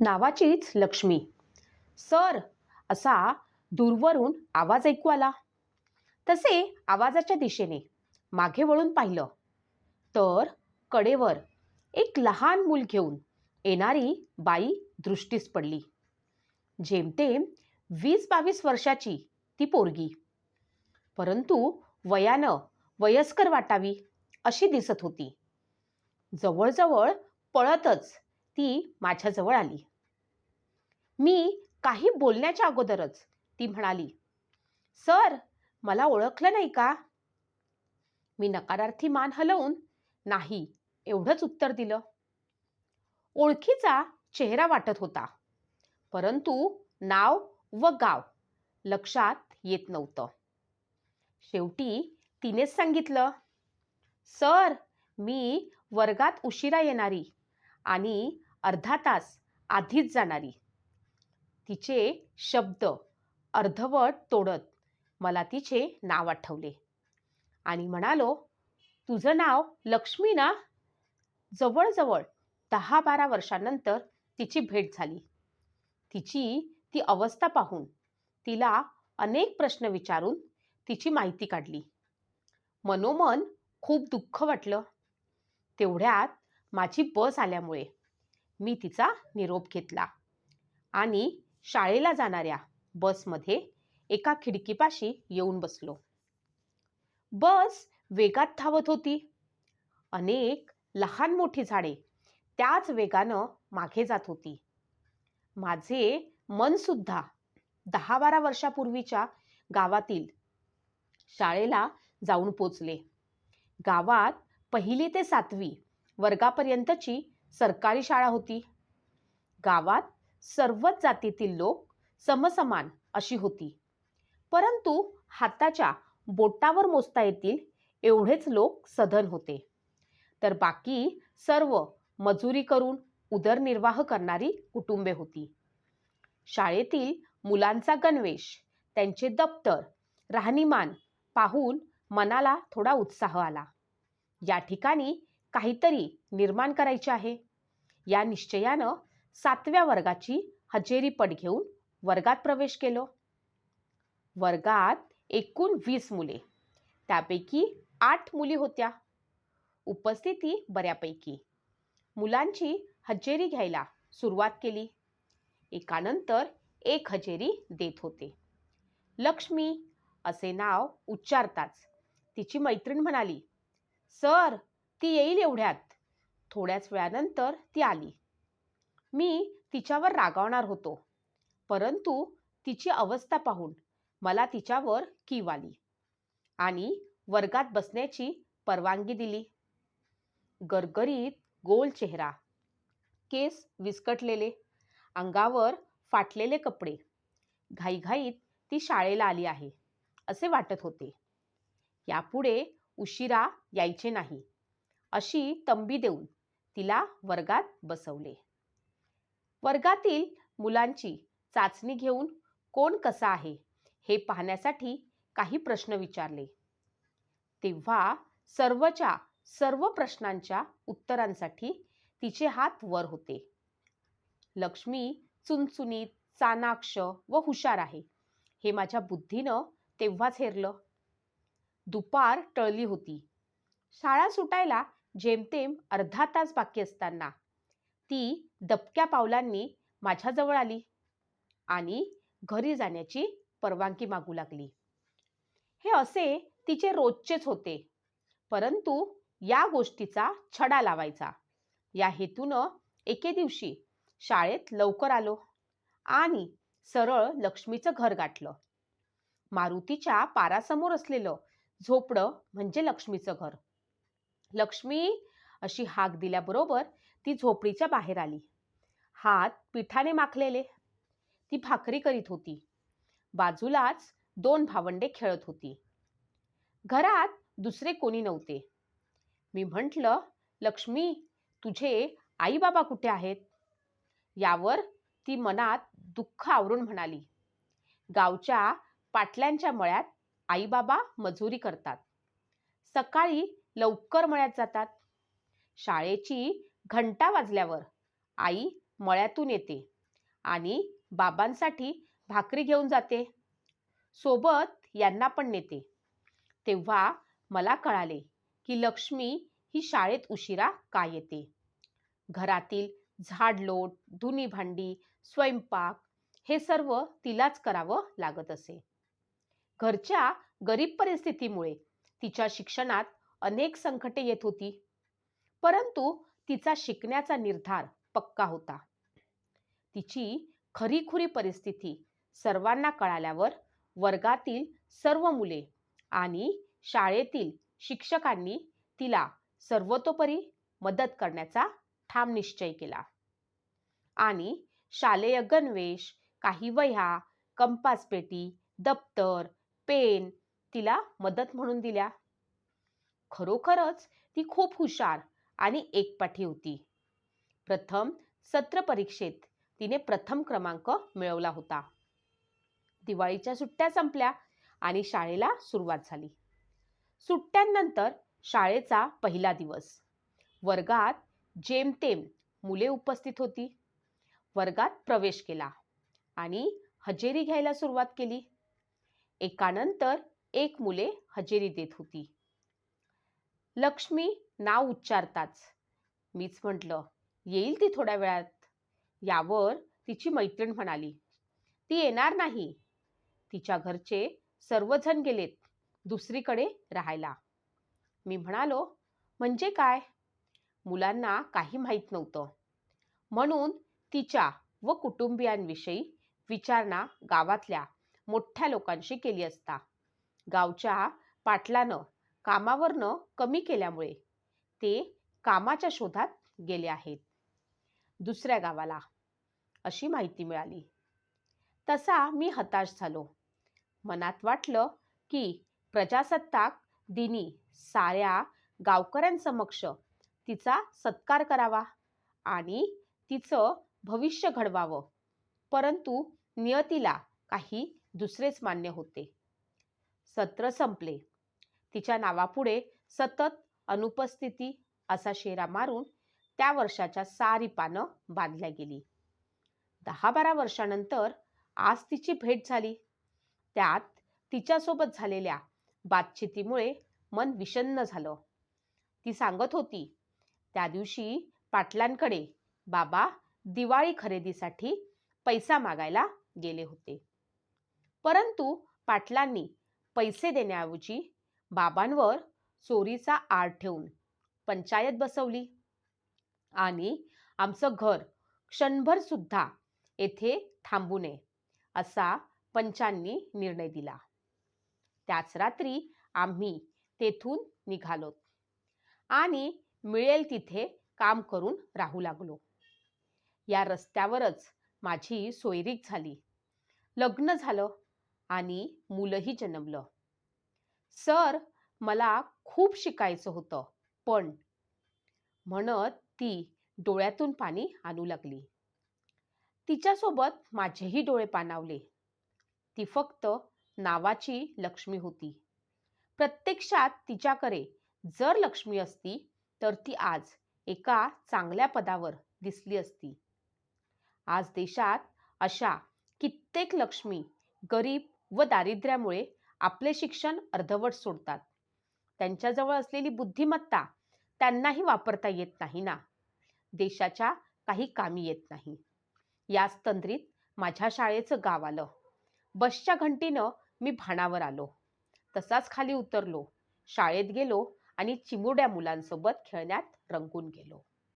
नावाचीच Lakshmi. Sir असा दूरवरून आवाज ऐकू आला. तसे आवाजाच्या दिशेने मागे वळून पाहिलं. तर कडेवर एक लहान मूल घेऊन येणारी बाई दृष्टीस पडली. जेमतेम वीस बावीस वर्षाची ती पोरगी. परंतु वयानं वयस्कर वाटावी अशी दिसत होती. जवळजवळ पळतच ती माझ्याजवळ आली. मी काही बोलण्याच्या अगोदरच ती म्हणाली सर मला ओळखलं नाही का? मी नकारार्थी मान हलवून नाही एवढंच उत्तर दिलं. ओळखीचा चेहरा वाटत होता परंतु नाव व गाव लक्षात येत नव्हतं. शेवटी तिनेच सांगितलं सर मी वर्गात उशिरा येणारी आणि अर्धा तास आधीच जाणारी. तिचे शब्द अर्धवट तोडत मला तिचे नाव आठवले. आणि म्हणालो तुझं नाव लक्ष्मी ना? जवळजवळ दहा बारा वर्षांनंतर तिची भेट झाली. तिची ती अवस्था पाहून तिला अनेक प्रश्न विचारून तिची माहिती काढली. मनोमन खूप दुःख वाटलं. तेवढ्यात माझी बस आल्यामुळे मी तिचा निरोप घेतला. आणि शाळेला जाणाऱ्या बसमध्ये एका खिडकीपाशी येऊन बसलो. बस वेगात धावत होती. अनेक लहान मोठी झाडे त्याच वेगानं मागे जात होती. माझे मनसुद्धा दहा बारा वर्षापूर्वीच्या गावातील शाळेला जाऊन पोचले. गावात पहिली ते सातवी वर्गापर्यंतची सरकारी शाळा होती. गावात सर्वच जातीतील लोक समसमान अशी होती. परंतु हाताच्या बोटावर मोजता येतील एवढेच लोक सधन होते. तर बाकी सर्व मजुरी करून उदरनिर्वाह करणारी कुटुंबे होती. शाळेतील मुलांचा गणवेश त्यांचे दप्तर राहणीमान पाहून मनाला थोडा उत्साह आला. या ठिकाणी काहीतरी निर्माण करायचे आहे. या निश्चयानं सातव्या वर्गाची हजेरी पट घेऊन वर्गात प्रवेश केलो. वर्गात एकूण वीस मुले. त्यापैकी आठ मुली होत्या. उपस्थिती बऱ्यापैकी. मुलांची हजेरी घ्यायला सुरुवात केली. एकानंतर एक हजेरी देत होते. लक्ष्मी असे नाव उच्चारताच. तिची मैत्रीण म्हणाली सर ती येईल एवढ्यात. थोड्याच वेळानंतर ती आली. मी तिच्यावर रागावणार होतो. परंतु तिची अवस्था पाहून मला तिच्यावर कीव आली आणि वर्गात बसण्याची परवानगी दिली. गरगरीत गोल चेहरा केस विस्कटलेले अंगावर फाटलेले कपडे घाईघाईत ती शाळेला आली आहे असे वाटत होते. यापुढे उशिरा यायचे नाही अशी तंबी देऊन तिला वर्गात बसवले. वर्गातील मुलांची चाचणी घेऊन कोण कसा आहे हे पाहण्यासाठी काही प्रश्न विचारले. तेव्हा सर्वच्या सर्व प्रश्नांच्या उत्तरांसाठी तिचे हात वर होते. लक्ष्मी चुनचुनीत चाणाक्ष व हुशार आहे. हे माझ्या बुद्धीनं तेव्हाच हेरलं. दुपार टळली होती. शाळा सुटायला जेमतेम अर्धा तास बाकी असताना. ती दबक्या पावलांनी माझ्याजवळ आली आणि घरी जाण्याची परवानगी मागू लागली. हे असे तिचे रोजचेच होते. परंतु या गोष्टीचा छडा लावायचा. या हेतूनं एके दिवशी शाळेत लवकर आलो आणि सरळ लक्ष्मीचं घर गाठलं. मारुतीच्या पारासमोर असलेलं झोपडं म्हणजे लक्ष्मीचं घर. लक्ष्मी अशी हाक दिल्याबरोबर ती झोपडीच्या बाहेर आली. हात पिठाने माखलेले. ती भाकरी करीत होती. बाजूलाच दोन भावंडे खेळत होती. घरात दुसरे कोणी नव्हते. मी म्हटलं लक्ष्मी तुझे आई बाबा कुठे आहेत? यावर ती मनात दुःख आवरून म्हणाली. गावच्या पाटल्यांच्या मळ्यात आईबाबा मजुरी करतात. सकाळी लवकर मळ्यात जातात. शाळेची घंटा वाजल्यावर आई मळ्यातून येते आणि बाबांसाठी भाकरी घेऊन जाते. सोबत यांना पण नेते. तेव्हा मला कळाले की लक्ष्मी ही शाळेत उशिरा का येते? घरातील झाडलोट धुनी भांडी स्वयंपाक हे सर्व तिलाच करावं लागत असे. घरच्या गरीब परिस्थितीमुळे तिच्या शिक्षणात अनेक संकटे येत होती. परंतु तिचा शिकण्याचा निर्धार पक्का होता. तिची खरीखुरी परिस्थिती सर्वांना कळाल्यावर वर्गातील सर्व मुले आणि शाळेतील शिक्षकांनी तिला सर्वतोपरी मदत करण्याचा ठाम निश्चय केला. आणि शालेय गणवेश काही वह्या कंपास पेटी दप्तर पेन तिला मदत म्हणून दिल्या. खरोखरच ती खूप हुशार आणि एकपाठी होती. प्रथम सत्र परीक्षेत तिने प्रथम क्रमांक मिळवला होता. दिवाळीच्या सुट्ट्या संपल्या आणि शाळेला सुरुवात झाली. सुट्ट्यांनंतर शाळेचा पहिला दिवस. वर्गात जेमतेम मुले उपस्थित होती. वर्गात प्रवेश केला आणि हजेरी घ्यायला सुरुवात केली. एकानंतर एक मुले हजेरी देत होती. लक्ष्मी नाव उच्चारताच. मीच म्हटलं येईल ती थोड्या वेळात. यावर तिची मैत्रीण म्हणाली ती येणार नाही. तिच्या घरचे सर्वजण गेलेत दुसरीकडे राहायला. मी म्हणालो म्हणजे काय? मुलांना काही माहीत नव्हतं. म्हणून तिच्या व कुटुंबियांविषयी विचारणा गावातल्या मोठ्या लोकांशी केली असता. गावच्या पाटलानं कामावरनं कमी केल्यामुळे ते कामाच्या शोधात गेले आहेत. दुसऱ्या गावाला अशी माहिती मिळाली. तसा मी हताश झालो. मनात वाटलं की प्रजासत्ताक दिनी साऱ्या गावकऱ्यांसमक्ष तिचा सत्कार करावा आणि तिचं भविष्य घडवावं. परंतु नियतीला काही दुसरेच मान्य होते. सत्र संपले. तिच्या नावापुढे सतत अनुपस्थिती असा शेरा मारून त्या वर्षाच्या सारी पानं बांधल्या गेली. दहा बारा वर्षानंतर आज तिची भेट झाली. त्यात तिच्यासोबत झालेल्या बातचितीमुळे मन विषन्न झालं. ती सांगत होती त्या दिवशी पाटलांकडे बाबा दिवाळी खरेदीसाठी पैसा मागायला गेले होते. परंतु पाटलांनी पैसे देण्याऐवजी बाबांवर चोरीचा आड ठेवून पंचायत बसवली. आणि आमचं घर क्षणभर सुद्धा येथे थांबू नये असा पंचांनी निर्णय दिला. त्याच रात्री आम्ही तेथून निघालो आणि मिळेल तिथे काम करून राहू लागलो. या रस्त्यावरच माझी सोयरीक झाली. लग्न झालं आणि मुलंही जन्मलं. सर मला खूप शिकायचं होतं. पण म्हणत ती डोळ्यातून पाणी आणू लागली. तिच्यासोबत माझेही डोळे पाणावले. ती फक्त नावाची लक्ष्मी होती. प्रत्यक्षात तिच्याकडे जर लक्ष्मी असती तर ती आज एका चांगल्या पदावर दिसली असती. आज देशात अशा कित्येक लक्ष्मी गरीब व दारिद्र्यामुळे आपले शिक्षण अर्धवट सोडतात. त्यांच्याजवळ असलेली बुद्धिमत्ता त्यांनाही वापरता येत नाही ना. देशाच्या काही कामी येत नाही. याच तंद्रीत माझ्या शाळेचं गाव आलं. बसच्या घंटीनं मी भाणावर आलो. तसाच खाली उतरलो. शाळेत गेलो आणि चिमुरड्या मुलांसोबत खेळण्यात रंगून गेलो.